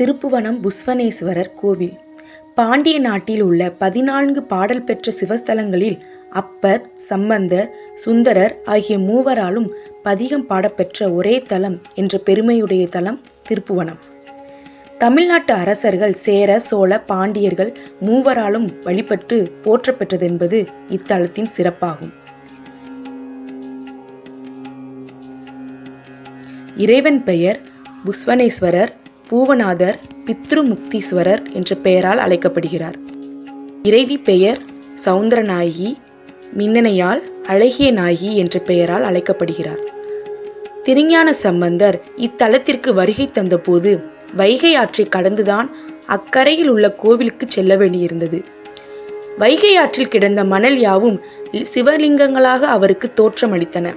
திருப்புவனம் புஸ்வனேஸ்வரர் கோவில். பாண்டிய நாட்டில் உள்ள பதினான்கு பாடல் பெற்ற சிவஸ்தலங்களில் அப்பர் சம்பந்தர் சுந்தரர் ஆகிய மூவராலும் பதிகம் பாடப்பெற்ற ஒரே தலம் என்ற பெருமையுடைய தலம் திருப்புவனம். தமிழ்நாட்டு அரசர்கள் சேர சோழ பாண்டியர்கள் மூவராலும் வழிபட்டு போற்றப்பெற்றதென்பது இத்தலத்தின் சிறப்பாகும். இறைவன் பெயர் புஸ்வனேஸ்வரர் பூவநாதர் பித்ருமுக்தீஸ்வரர் என்ற பெயரால் அழைக்கப்படுகிறார். இறைவி பெயர் சவுந்தரநாயகி மின்னனையால் அழகிய நாயகி என்ற பெயரால் அழைக்கப்படுகிறார். திருஞான சம்பந்தர் இத்தலத்திற்கு வருகை தந்தபோது வைகை ஆற்றை கடந்துதான் அக்கரையில் உள்ள கோவிலுக்கு செல்ல வேண்டியிருந்தது. வைகை ஆற்றில் கிடந்த மணல் யாவும் சிவலிங்கங்களாக அவருக்கு தோற்றமளித்தன.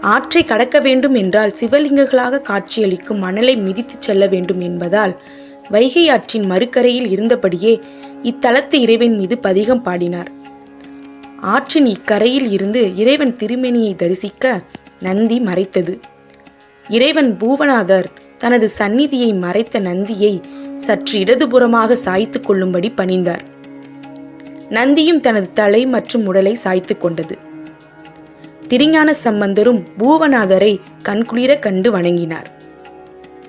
ஆற்றை கடக்க வேண்டும் என்றால் சிவலிங்கங்களாக காட்சியளிக்கும் மணலை மிதித்துச் செல்ல வேண்டும் என்பதால் வைகை ஆற்றின் மறுக்கரையில் இருந்தபடியே இத்தலத்து இறைவன் மீது பதிகம் பாடினார். ஆற்றின் இக்கரையில் இருந்து இறைவன் திருமேனியை தரிசிக்க நந்தி மறைத்தது. இறைவன் பூவநாதர் தனது சந்நிதியை மறைத்த நந்தியை சற்று இடதுபுறமாக சாய்த்து கொள்ளும்படி பணிந்தார். நந்தியும் தனது தலை மற்றும் உடலை சாய்த்து கொண்டது. திருஞான சம்பந்தரும் பூவநாதரை கண்குளிர கண்டு வணங்கினார்.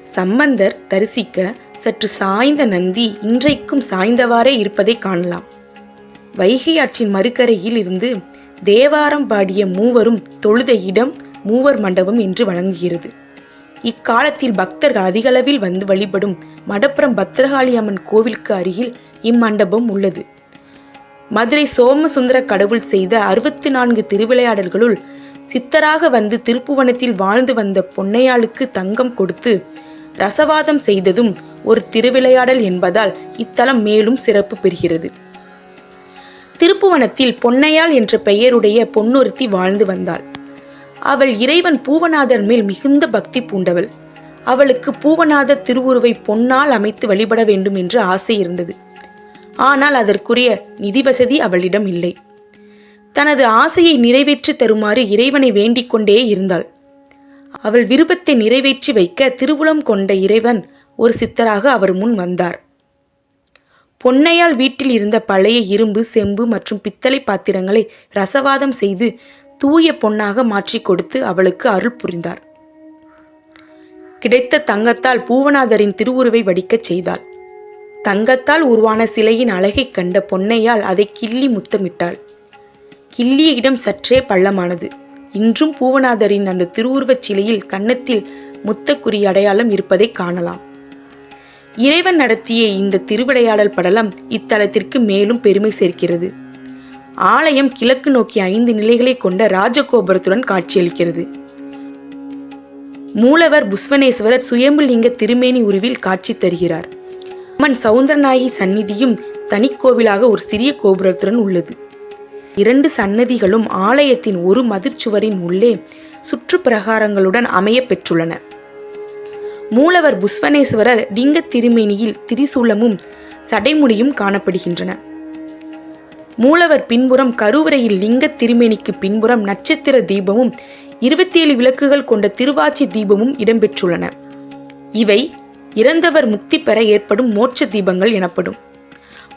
சம்பந்தர் தரிசிக்க சற்று சாய்ந்த நந்தி இன்றைக்கும் சாய்ந்தவாறே இருப்பதை காணலாம். வைகை ஆற்றின் மறுக்கரையில் இருந்து தேவாரம் பாடிய மூவரும் தொழுத இடம் மூவர் மண்டபம் என்று வழங்குகிறது. இக்காலத்தில் பக்தர்கள் அதிகளவில் வந்து வழிபடும் மடப்புறம் பத்ரகாளி அம்மன் கோவிலுக்கு அருகில் இம்மண்டபம் உள்ளது. மதுரை சோமசுந்தர கடவுள் செய்த அறுபத்தி நான்கு திருவிளையாடல்களுள் சித்தராக வந்து திருப்புவனத்தில் வாழ்ந்து வந்த பொன்னையாளுக்கு தங்கம் கொடுத்து ரசவாதம் செய்ததும் ஒரு திருவிளையாடல் என்பதால் இத்தலம் மேலும் சிறப்பு பெறுகிறது. திருப்புவனத்தில் பொன்னையாள் என்ற பெயருடைய பொன்னொருத்தி வாழ்ந்து வந்தாள். அவள் இறைவன் பூவநாதர் மேல் மிகுந்த பக்தி பூண்டவள். அவளுக்கு பூவநாதர் திருவுருவை பொன்னால் அமைத்து வழிபட வேண்டும் என்று ஆசை இருந்தது. ஆனால் அதற்குரிய நிதி வசதி அவளிடம் இல்லை. தனது ஆசையை நிறைவேற்றி தருமாறு இறைவனை வேண்டிக் கொண்டே இருந்தாள். அவள் விருப்பத்தை நிறைவேற்றி வைக்க திருவுளம் கொண்ட இறைவன் ஒரு சித்தராக அவர் முன் வந்தார். பொன்னையால் வீட்டில் இருந்த பழைய இரும்பு செம்பு மற்றும் பித்தளை பாத்திரங்களை ரசவாதம் செய்து தூய பொன்னாக மாற்றி கொடுத்து அவளுக்கு அருள் புரிந்தார். கிடைத்த தங்கத்தால் பூவநாதரின் திருவுருவை வடிக்கச் செய்தாள். தங்கத்தால் உருவான சிலையின் அழகைக் கண்ட பொன்னையால் அதை கிள்ளி முத்தமிட்டாள். கிள்ளிய இடம் சற்றே பள்ளமானது. இன்றும் பூவநாதரின் அந்த திருவுருவச் சிலையில் கன்னத்தில் முத்தக்குறி அடையாளம் இருப்பதை காணலாம். இறைவன் நடத்திய இந்த திருவிளையாடல் படலம் இத்தலத்திற்கு மேலும் பெருமை சேர்க்கிறது. ஆலயம் கிழக்கு நோக்கி ஐந்து நிலைகளை கொண்ட ராஜகோபுரத்துடன் காட்சியளிக்கிறது. மூலவர் புஸ்வனேஸ்வரர் சுயம்புலிங்க திருமேனி உருவில் காட்சி தருகிறார். அம்மன் சவுந்தரநாயகி சந்நிதியும் தனிக்கோவிலாக ஒரு சிறிய கோபுரத்துடன் உள்ளது. இரண்டு சன்னதிகளும் ஆலயத்தின் ஒரு மதிர்ச்சுவரின் உள்ளே சுற்று பிரகாரங்களுடன் அமைய பெற்றுள்ளன. மூலவர் புஸ்வனேஸ்வரர் லிங்க திருமேனியில் திரிசூலமும் சடைமுடியும் காணப்படுகின்றன. மூலவர் பின்புறம் கருவறையில் லிங்க திருமேனிக்கு பின்புறம் நட்சத்திர தீபமும் இருபத்தி ஏழு விளக்குகள் கொண்ட திருவாச்சி தீபமும் இடம்பெற்றுள்ளன. இவை இறந்தவர் முக்தி பெற ஏற்படும் மோட்ச தீபங்கள் எனப்படும்.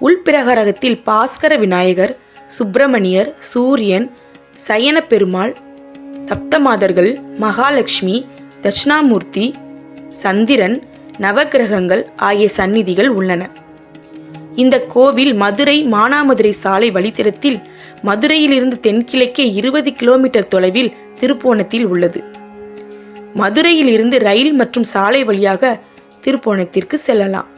உள்பிரகாரகத்தில் பாஸ்கர விநாயகர் சுப்பிரமணியர் சூரியன் சயன பெருமாள் சப்தமாதர்கள் மகாலட்சுமி தட்சிணாமூர்த்தி சந்திரன் நவக்கிரகங்கள் ஆகிய சந்நிதிகள் உள்ளன. இந்த கோவில் மதுரை மானாமதுரை சாலை வழித்தடத்தில் மதுரையிலிருந்து தென்கிழக்கே இருபது கிலோமீட்டர் தொலைவில் திருப்போணத்தில் உள்ளது. மதுரையில் இருந்து ரயில் மற்றும் சாலை வழியாக திருப்போணத்திற்கு செல்லலாம்.